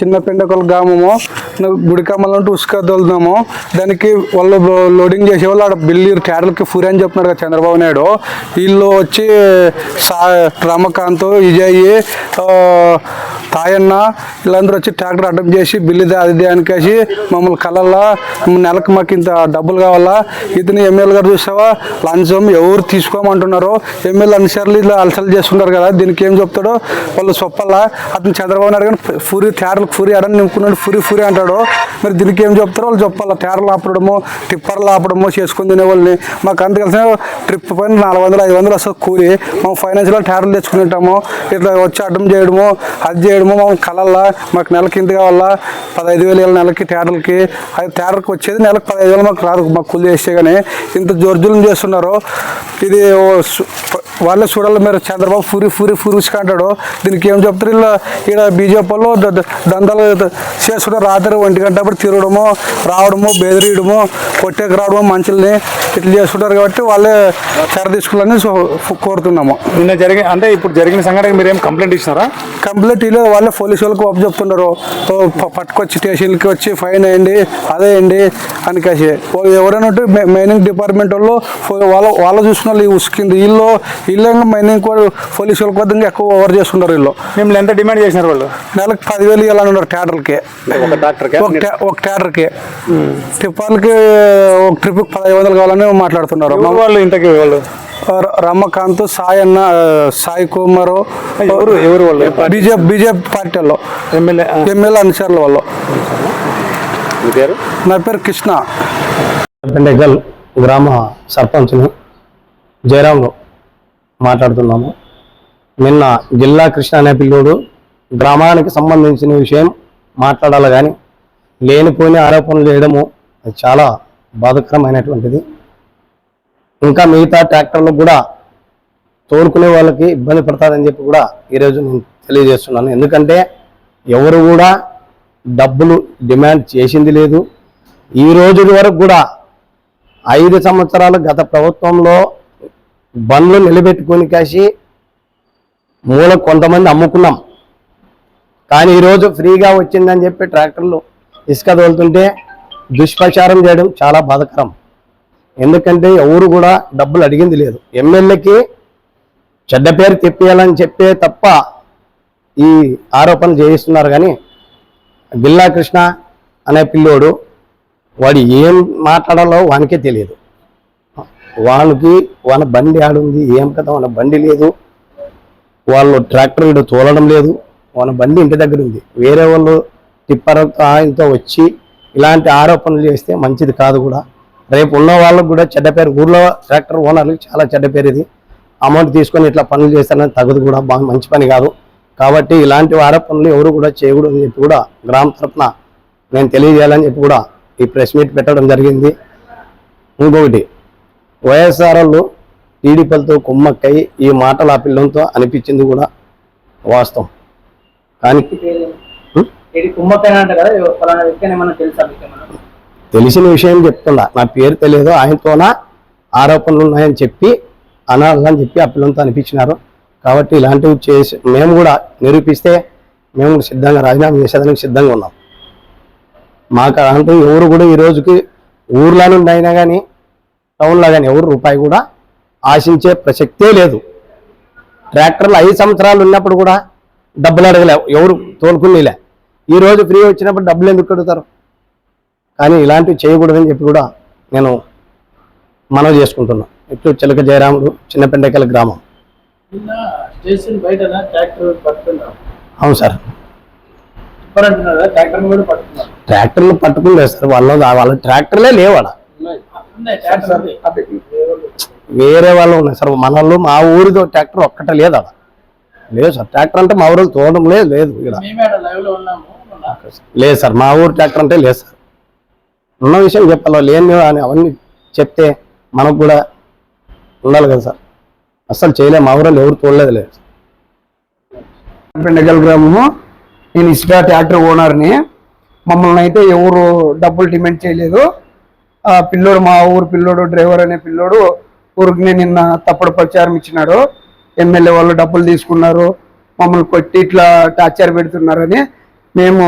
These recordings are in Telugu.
చిన్న పెండకొల గ్రామము నా గుడికమ్మల నుండి ఉసుక తోలుతున్నాము దానికి వాళ్ళు లోడింగ్ చేసే వాళ్ళు ఆడ బిల్లు క్యాడర్కి ఫురి అని చెప్తున్నారు కదా చంద్రబాబు నాయుడు. వీళ్ళు వచ్చి సా రమకాంత్ విజయ్ తాయన్న వీళ్ళందరూ వచ్చి ట్రాక్టర్ అడ్డం చేసి బిల్లు దా- అది అనికేసి మమ్మల్ని కలల్లా నెలకు మాకు ఇంత డబ్బులు కావాలా? ఇతని ఎమ్మెల్యే గారు చూసావా? లంచం ఎవరు తీసుకోమంటున్నారో? ఎమ్మెల్యే అన్నిసార్లు ఇలా అలసలు చేస్తుంటారు కదా దీనికి ఏం చెప్తాడో? వాళ్ళు చొప్పల్లా అతను చంద్రబాబు నాయుడు కానీ ఫురి తేరలు ఫురి అడని నింపుకున్నాడు ఫురి ఫురి అంటాడు? మరి దీనికి ఏం చెప్తారో? వాళ్ళు చెప్పాలా తేరలు ఆపడము టిప్పర్లు ఆపడము చేసుకుని తినేవాళ్ళని మాకు అంత కలిసిన ట్రిప్ పైన నాలుగు వందలు ఐదు వందలు వస్తుంది కూలి. మేము ఫైనాన్షియల్ టేరలు తెచ్చుకుంటాము ఇట్లా వచ్చి అడ్డం చేయడము అది చేయడము మాకు కలల్లా మాకు నెలకి ఇంటి కావాలా? పదహైదు వేలు వేల నెలకి టేరలకి అది టేరర్కి వచ్చేది నెలకు పదహైదు వేలు మాకు రాదు మాకు కూలి చేస్తే కానీ ఇంత జోర్జులం చేస్తున్నారు. ఇది వాళ్ళే చూడాలి మీరు చంద్రబాబు ఫూరి ఫూరి ఫూరిస్గా అంటాడు. దీనికి ఏం చెప్తారు ఇలా? ఇక్కడ బీజేపీ వాళ్ళు ద- దందాలు చేసుకుంటారు రాత్రి ఒంటి గంట తిరగడము రావడము బెదిరియడము కొట్టేకి రావడము మనుషుల్ని ఇట్లా చేసుకుంటారు కాబట్టి వాళ్ళే చెర తీసుకోవాలని కోరుతున్నాము. నిన్న జరిగి అంటే ఇప్పుడు జరిగిన సంఘటనకి మీరు ఏం కంప్లైంట్ ఇచ్చినారా? కంప్లీట్ ఇలా వాళ్ళే పోలీసు వాళ్ళకి ఒప్పు చెప్తున్నారు పట్టుకొచ్చి స్టేషన్కి వచ్చి ఫైన్ వేయండి అదే వేయండి అని కాసి. వాళ్ళు ఎవరైనా ఉంటే మైనింగ్ డిపార్ట్మెంట్ వాళ్ళు వాళ్ళ వాళ్ళు చూసిన వాళ్ళు ఉసికింది వీళ్ళు వీళ్ళు మైనింగ్ కూడా పోలీసు వాళ్ళకి వద్ద ఇంకా ఎక్కువ ఓవర్ చేస్తున్నారు వీళ్ళు. మిమ్మల్ని ఎంత డిమాండ్ చేసినారు వాళ్ళు? నెలకు పదివేలు ఇవ్వాలని ఉన్నారు ట్యాటర్కి ఒక డాక్టర్కి? ఒక ట్యాటర్కి టిప్పాలకి ఒక ట్రిప్కి పదహైదు వందలు కావాలని మాట్లాడుతున్నారు? ఎవరు వాళ్ళు ఇంతకి వాళ్ళు? ర- రమ్మకాంత్ సాయి అన్న సాయి కుమారు ఎవరు ఎవరు వాళ్ళు? బీజేపీ బీజేపీ పార్టీ వాళ్ళు ఎమ్మెల్యే ఎమ్మెల్యే అనుచరుల వాళ్ళు. నా పేరు కృష్ణ. పెండెగల్ గ్రామ సర్పంచ్ని జయరాంలో మాట్లాడుతున్నాము. నిన్న జిల్లా కృష్ణ అనే పిల్లోడు గ్రామానికి సంబంధించిన విషయం మాట్లాడాలి కానీ లేనిపోని ఆరోపణలు చేయడము అది చాలా బాధకరమైనటువంటిది. ఇంకా మిగతా ట్రాక్టర్లు కూడా తోలుకునే వాళ్ళకి ఇబ్బంది పడతారని చెప్పి కూడా ఈరోజు నేను తెలియజేస్తున్నాను. ఎందుకంటే ఎవరు కూడా డబ్బులు డిమాండ్ చేసింది లేదు. ఈ రోజు వరకు కూడా ఐదు సంవత్సరాలు గత ప్రభుత్వంలో బండ్లు నిలబెట్టుకొని కాసి మూల కొంతమంది అమ్ముకున్నాం. కానీ ఈరోజు ఫ్రీగా వచ్చిందని చెప్పి ట్రాక్టర్లు ఇసుక తోలుతుంటే దుష్ప్రచారం చేయడం చాలా బాధకరం. ఎందుకంటే ఎవరు కూడా డబ్బులు అడిగింది లేదు. ఎమ్మెల్యేకి చెడ్డ పేరు తెప్పియాలని చెప్పే తప్ప ఈ ఆరోపణలు చేయిస్తున్నారు కానీ గిల్లా కృష్ణ అనే పిల్లోడు వాడు ఏం మాట్లాడాలో వానికే తెలియదు. వానికి వాన బండి ఆడుంది ఏం కదా వాన బండి లేదు. వాళ్ళు ట్రాక్టర్ వీడు తోలడం లేదు. వాన బండి ఇంటి దగ్గర ఉంది. వేరే వాళ్ళు టిప్పర్ ఆయనతో వచ్చి ఇలాంటి ఆరోపణలు చేస్తే మంచిది కాదు కూడా. రేపు ఉన్న వాళ్ళకు కూడా చెడ్డ పేరు ఊర్లో ట్రాక్టర్ ఓనర్లకు చాలా చెడ్డ పేరు ఇది. అమౌంట్ తీసుకొని ఇట్లా పనులు చేస్తారని తగదు కూడా బాగా మంచి పని కాదు. కాబట్టి ఇలాంటి ఆరోపణలు ఎవరు కూడా చేయకూడదు అని చెప్పి కూడా గ్రామ తరఫున నేను తెలియజేయాలని చెప్పి కూడా ఈ ప్రెస్ మీట్ పెట్టడం జరిగింది. ఇంకొకటి వైఎస్ఆర్ వాళ్ళు టీడీపీలతో కుమ్మక్కై ఈ మాటలు ఆ పిల్లలతో అనిపించింది కూడా వాస్తవం. కానీ కుమ్మక్కైనా కదా ఫలానా వ్యక్తి ఏమన్నా తెలుసా తెలిసిన విషయం చెప్తున్నా. నా పేరు తెలియదు ఆయనతోన ఆరోపణలు ఉన్నాయని చెప్పి అనాలని చెప్పి ఆ పిల్లలతో అనిపించినారు. కాబట్టి ఇలాంటివి చేసి మేము కూడా నిరూపిస్తే మేము కూడా సిద్ధంగా రాజీనామా చేసేదానికి సిద్ధంగా ఉన్నాం. మాకు అలాంటివి ఎవరు కూడా ఈ రోజుకి ఊర్లో నుండి అయినా కానీ టౌన్లో కానీ ఎవరు రూపాయి కూడా ఆశించే ప్రసక్తే లేదు. ట్రాక్టర్లు ఐదు సంవత్సరాలు ఉన్నప్పుడు కూడా డబ్బులు అడగలే ఎవరు తోలుకునేలే. ఈ రోజు ఫ్రీ వచ్చినప్పుడు డబ్బులు ఎందుకు అడుగుతారు? కానీ ఇలాంటివి చేయకూడదని చెప్పి కూడా నేను మనవి చేసుకుంటున్నాను ఇట్లు చిలక జయరాముడు చిన్నపెండకల గ్రామం. పట్టుకున్నారు అవును సార్. పట్టుకున్నారు ట్రాక్టర్లు పట్టుకుంటే సార్ వాళ్ళ వాళ్ళ ట్రాక్టర్లే లేవాడ ఉన్నాయి. ట్రాక్టర్ ఉంది. వేరే వాళ్ళు ఉన్నాయి సార్. మన వాళ్ళు మా ఊరితో ట్రాక్టర్ ఒక్కటే లేదు అక్కడ లేదు సార్. ట్రాక్టర్ అంటే మా ఊరు తోవడం లేదు లేదు ఇక్కడ. లేదు సార్. మా ఊరు ట్రాక్టర్ అంటే లేదు సార్. ఉన్న విషయం చెప్పాలో? లేని అని అవన్నీ చెప్తే మనకు కూడా ఉండాలి కదా సార్. అస్సలు చేయలేము మా ఎవరు తోడలేదు లేదు పెండగల్ గ్రామము. నేను ఇస్కా ట్రాక్టర్ ఓనర్ని. మమ్మల్ని అయితే ఎవరు డబ్బులు డిమాండ్ చేయలేదు. ఆ పిల్లోడు మా ఊరు పిల్లోడు డ్రైవర్ అనే పిల్లోడు ఊరికి నిన్న తప్పుడు ప్రచారం ఇచ్చినాడు. ఎమ్మెల్యే వాళ్ళు డబ్బులు తీసుకున్నారు. మమ్మల్ని కొట్టి ఇట్లా టార్చర్ పెడుతున్నారని మేము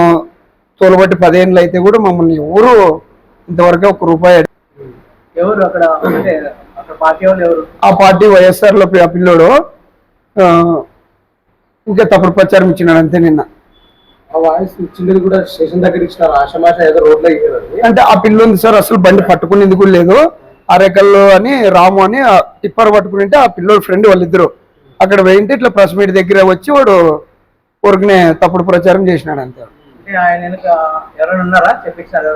తోలబట్టి పదేళ్ళు అయితే కూడా మమ్మల్ని ఎవరు ఇంతవరకు ఒక రూపాయి ఎవరు అక్కడ పార్టీ ఎవరు? ఆ పార్టీ వైఎస్ఆర్లో ఆ పిల్లోడు ఇంకా తప్పుడు ప్రచారం ఇచ్చినాడు అంతే నిన్న. ఆ వాయిస్ ఇచ్చింది కూడా స్టేషన్ దగ్గర ఇచ్చినారు ఏదో రోడ్లో అంటే ఆ పిల్ల ఉంది సార్ అసలు బండి పట్టుకునేది కూడా లేదు. అరెకల్లో అని రాము అని టిప్పర్ పట్టుకుని ఆ పిల్లోడు ఫ్రెండ్ వాళ్ళిద్దరు. అక్కడ పోయింటే ఇట్లా ప్రెస్ మీట్ దగ్గర వచ్చి వాడు ఊరికనే తప్పుడు ప్రచారం చేసినాడు అంతే. ఆయన ఎవరైనా ఉన్నారా? చెప్పించారు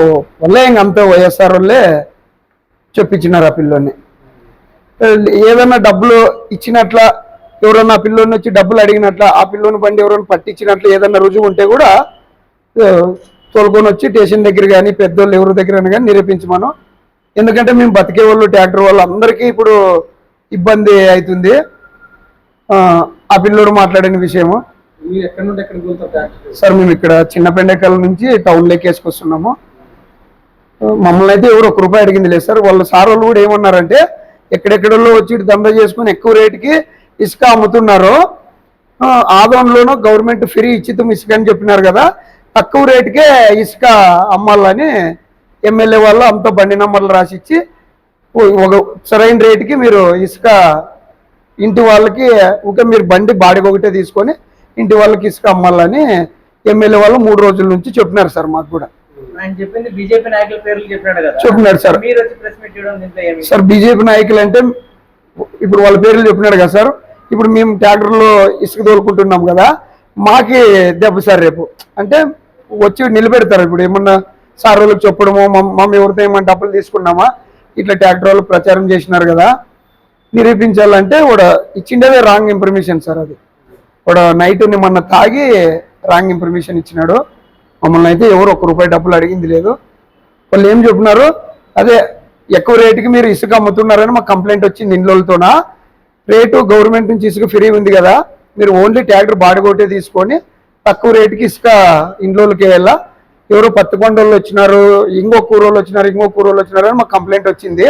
ఓ- వాళ్ళే ఇంక అంతా వైఎస్ఆర్ వాళ్ళే చెప్పించినారు ఆ పిల్లోని ఏదైనా డబ్బులు ఇచ్చినట్ల ఎవరన్నా ఆ పిల్లోని వచ్చి డబ్బులు అడిగినట్ల ఆ పిల్లోని బండి ఎవరైనా పట్టించినట్లు ఏదన్నా రుజువు ఉంటే కూడా ఆ, తోలుకొని వచ్చి స్టేషన్ దగ్గర కానీ పెద్దోళ్ళు ఎవరి దగ్గర కానీ నిరూపించమను. ఎందుకంటే మేము బతికే వాళ్ళు ట్రాక్టర్ వాళ్ళు అందరికీ ఇప్పుడు ఇబ్బంది అవుతుంది. ఆ, ఆ పిల్లోడు మాట్లాడిన విషయము. మీరు నుండి ఎక్కడికి వెళ్తారు సార్ మేము ఇక్కడ చిన్న పెండకాల నుంచి టౌన్ లేక్ వేసుకొస్తున్నాము. మమ్మల్ని అయితే ఎవరు ఒక రూపాయి అడిగింది లేదు సార్. వాళ్ళ సార్ వాళ్ళు కూడా ఏమన్నారంటే ఎక్కడెక్కడో వచ్చి ఇటు దందా చేసుకుని ఎక్కువ రేటుకి ఇసుక అమ్ముతున్నారు. ఆదోన్లోనూ గవర్నమెంట్ ఫ్రీ ఇచ్చితం ఇసుక అని చెప్పినారు కదా తక్కువ రేటుకే ఇసుక అమ్మాలని ఎమ్మెల్యే వాళ్ళు అంత బండి నంబర్లు రాసిచ్చి ఒక సరైన రేటుకి మీరు ఇసుక ఇంటి వాళ్ళకి ఒక మీరు బండి బాడిగ ఒకటే తీసుకొని ఇంటి వాళ్ళకి ఇసుక అమ్మాలని ఎమ్మెల్యే వాళ్ళు మూడు రోజుల నుంచి చెప్పినారు సార్ మాకు కూడా. చెప్పినాడు సార్. సార్ బీజేపీ నాయకులు అంటే ఇప్పుడు వాళ్ళ పేర్లు చెప్పినాడు కదా సార్. ఇప్పుడు మేము ట్రాక్టర్లో ఇసుక తోలుకుంటున్నాం కదా మాకి దెబ్బ సార్ రేపు. అంటే వచ్చి నిలబెడతారు ఇప్పుడు ఏమన్నా సార్ వాళ్ళకి చెప్పడమో మమ్- మమ్మీ ఎవరితో ఏమన్నా డబ్బులు తీసుకున్నామా? ఇట్లా ట్రాక్టర్ వాళ్ళు ప్రచారం చేసినారు కదా. నిరూపించాలంటే వాడు ఇచ్చిండేదే రాంగ్ ఇన్ఫర్మేషన్ సార్ అది. వాడు నైట్ మొన్న తాగి రాంగ్ ఇన్ఫర్మేషన్ ఇచ్చినాడు. మమ్మల్ని అయితే ఎవరు ఒక్క రూపాయి డబ్బులు అడిగింది లేదు. వాళ్ళు ఏం చెప్పినారు అదే ఎక్కువ రేటుకి మీరు ఇసుక అమ్ముతున్నారని మాకు కంప్లైంట్ వచ్చింది ఇండ్లతోనా రేటు గవర్నమెంట్ నుంచి ఇసుక ఫ్రీ ఉంది కదా మీరు ఓన్లీ ట్యాక్టర్ బాడగొట్టే తీసుకొని తక్కువ రేటుకి ఇసుక ఇండ్లోకి వెళ్ళా. ఎవరో పత్తి పండుగలు వచ్చినారు ఇంకో కూరోళ్ళు వచ్చినారు ఇంకో కూరోళ్ళు వచ్చినారు అని మాకు కంప్లైంట్ వచ్చింది.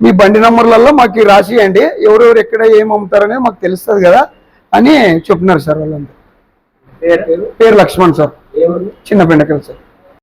మీ బండి నెంబర్లలో మాకు రాసియండి. ఎవరెవరు ఎక్కడ ఏం అమ్ముతారనేది మాకు తెలుస్తుంది కదా. అని చెప్పినారు సార్ వాళ్ళంతా పేరు? పేరు లక్ష్మణ్ సార్. చిన్న పెండకల్ సార్.